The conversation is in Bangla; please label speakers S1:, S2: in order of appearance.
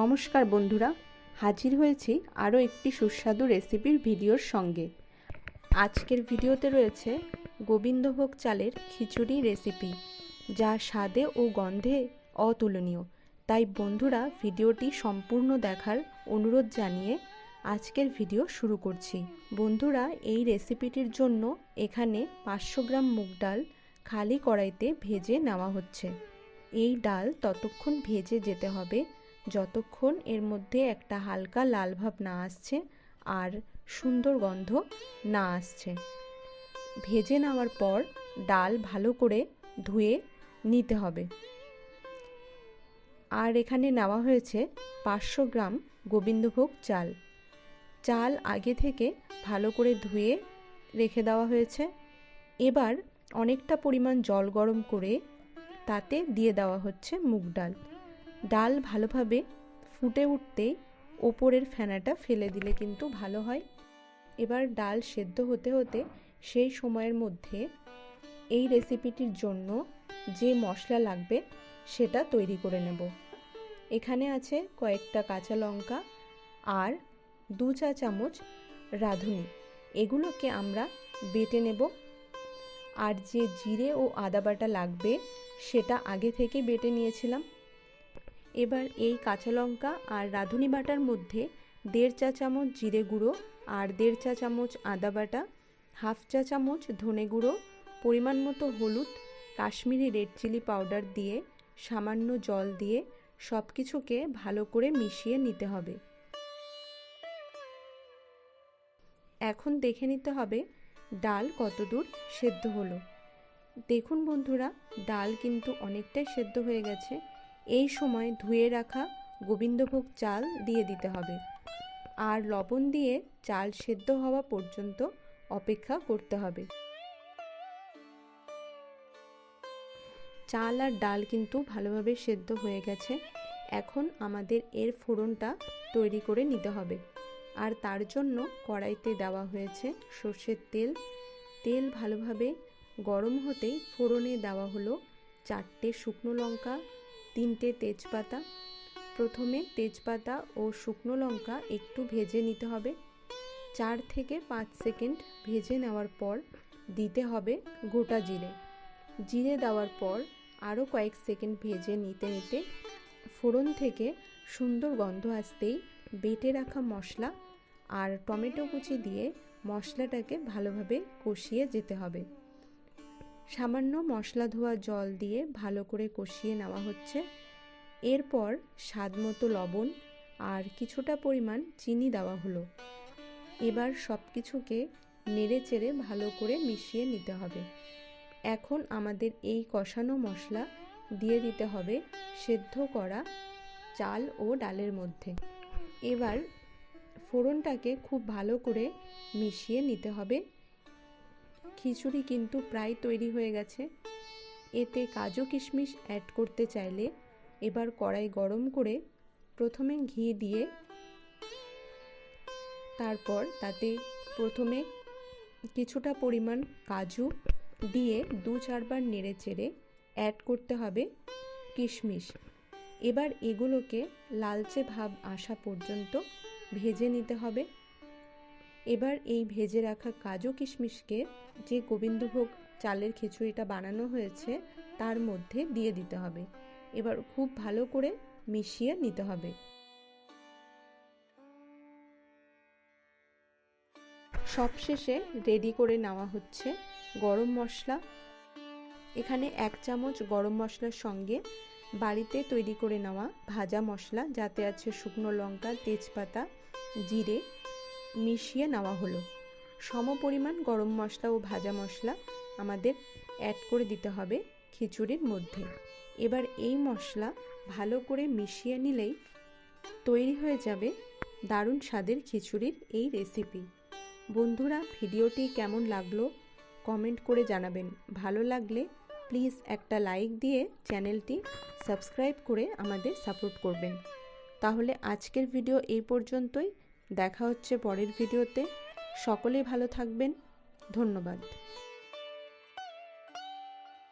S1: নমস্কার বন্ধুরা, হাজির হয়েছি আরও একটি সুস্বাদু রেসিপির ভিডিওর সঙ্গে। আজকের ভিডিওতে রয়েছে গোবিন্দভোগ চালের খিচুড়ি রেসিপি, যা স্বাদে ও গন্ধে অতুলনীয়। তাই বন্ধুরা, ভিডিওটি সম্পূর্ণ দেখার অনুরোধ জানিয়ে আজকের ভিডিও শুরু করছি। বন্ধুরা, এই রেসিপিটির জন্য এখানে পাঁচশো গ্রাম মুগ ডাল খালি কড়াইতে ভেজে নেওয়া হচ্ছে। এই ডাল ততক্ষণ ভেজে যেতে হবে। যতক্ষণ এর মধ্যে একটা হালকা লাল ভাব না আসছে আর সুন্দর গন্ধ না আসছে। ভেজে নেওয়ার পর ডাল ভালো করে ধুয়ে নিতে হবে। আর এখানে নেওয়া হয়েছে পাঁচশো গ্রাম গোবিন্দভোগ চাল। চাল আগে থেকে ভালো করে ধুয়ে রেখে দেওয়া হয়েছে। এবার অনেকটা পরিমাণ জল গরম করে তাতে দিয়ে দেওয়া হচ্ছে মুগ ডাল। ডাল ভালোভাবে ফুটে উঠতেই ওপরের ফেনাটা ফেলে দিলে কিন্তু ভালো হয়। এবার ডাল সেদ্ধ হতে হতে সেই সময়ের মধ্যে এই রেসিপিটির জন্য যে মশলা লাগবে সেটা তৈরি করে নেব। এখানে আছে কয়েকটা কাঁচা লঙ্কা আর দু চা চামচ রাঁধুনি। এগুলোকে আমরা বেটে নেব। আর যে জিরে ও আদা বাটা লাগবে সেটা আগে থেকে বেটে নিয়েছিলাম। এবার এই কাঁচা লঙ্কা আর রাঁধুনি বাটার মধ্যে দেড় চা চামচ জিরে গুঁড়ো আর দেড় চা চামচ আদা বাটা, হাফ চা চামচ ধনে গুঁড়ো, পরিমাণ মতো হলুদ, কাশ্মীরি রেড চিলি পাউডার দিয়ে সামান্য জল দিয়ে সব কিছুকে ভালো করে মিশিয়ে নিতে হবে। এখন দেখে নিতে হবে ডাল কতদূর সেদ্ধ হলো। দেখুন বন্ধুরা, ডাল কিন্তু অনেকটাই সেদ্ধ হয়ে গেছে। এই সময় ধুয়ে রাখা গোবিন্দভোগ চাল দিয়ে দিতে হবে আর লবণ দিয়ে চাল সেদ্ধ হওয়া পর্যন্ত অপেক্ষা করতে হবে। চাল আর ডাল কিন্তু ভালোভাবে সেদ্ধ হয়ে গেছে। এখন আমাদের এর ফোড়নটা তৈরি করে নিতে হবে। আর তার জন্য কড়াইতে দেওয়া হয়েছে সর্ষের তেল। তেল ভালোভাবে গরম হতেই ফোড়নে দেওয়া হলো চারটে শুকনো লঙ্কা তিনটে তেজপাতা। প্রথমে তেজপাতা ও শুকনো লঙ্কা একটু ভেজে নিতে হবে। চার থেকে পাঁচ সেকেন্ড ভেজে নেওয়ার পর দিতে হবে গোটা জিরে। জিরে দেওয়ার পর আরও কয়েক সেকেন্ড ভেজে নিতে নিতে ফোড়ন থেকে সুন্দর গন্ধ আসতেই বেটে রাখা মশলা আর টমেটো কুচি দিয়ে মশলাটাকে ভালোভাবে কষিয়ে যেতে হবে। সামান্য মশলা ধোয়া জল দিয়ে ভালো করে কষিয়ে নেওয়া হচ্ছে। এরপর স্বাদ মতো লবণ আর কিছুটা পরিমাণ চিনি দেওয়া হলো। এবার সব কিছুকে নেড়ে চেড়ে ভালো করে মিশিয়ে নিতে হবে। এখন আমাদের এই কষানো মশলা দিয়ে দিতে হবে সেদ্ধ করা চাল ও ডালের মধ্যে। এবার ফোড়নটাকে খুব ভালো করে মিশিয়ে নিতে হবে। খিচুড়ি কিন্তু প্রায় তৈরি হয়ে গেছে। এতে কাজু কিশমিশ অ্যাড করতে চাইলে এবার কড়াই গরম করে প্রথমে ঘি দিয়ে তারপর তাতে প্রথমে কিছুটা পরিমাণ কাজু দিয়ে দু চারবার নেড়ে চেড়ে অ্যাড করতে হবে কিশমিশ। এবার এগুলোকে লালচে ভাব আসা পর্যন্ত ভেজে নিতে হবে। এবার এই ভেজে রাখা কাজু কিশমিশকে যে গোবিন্দভোগ চালের খিচুড়িটা বানানো হয়েছে, তার মধ্যে দিয়ে দিতে হবে। এবার খুব ভালো করে মিশিয়ে নিতে হবে। সবশেষে রেডি করে নেওয়া হচ্ছে গরম মশলা। এখানে এক চামচ গরম মশলার সঙ্গে বাড়িতে তৈরি করে নেওয়া ভাজা মশলা, যাতে আছে শুকনো লঙ্কা, তেজপাতা, জিরে মিশিয়ে নেওয়া হলো। সম পরিমাণ গরম মশলা ও ভাজা মশলা আমাদের অ্যাড করে দিতে হবে খিচুড়ির মধ্যে। এবার এই মশলা ভালো করে মিশিয়ে নিলেই তৈরি হয়ে যাবে দারুণ স্বাদের খিচুড়ির এই রেসিপি বন্ধুরা, ভিডিওটি কেমন লাগল কমেন্ট করে জানাবেন। ভালো লাগলে প্লিজ একটা লাইক দিয়ে চ্যানেলটি সাবস্ক্রাইব করে আমাদের সাপোর্ট করবেন। তাহলে আজকের ভিডিও এই পর্যন্তই। দেখা হচ্ছে পরের ভিডিওতে। সকলেই ভালো থাকবেন। ধন্যবাদ।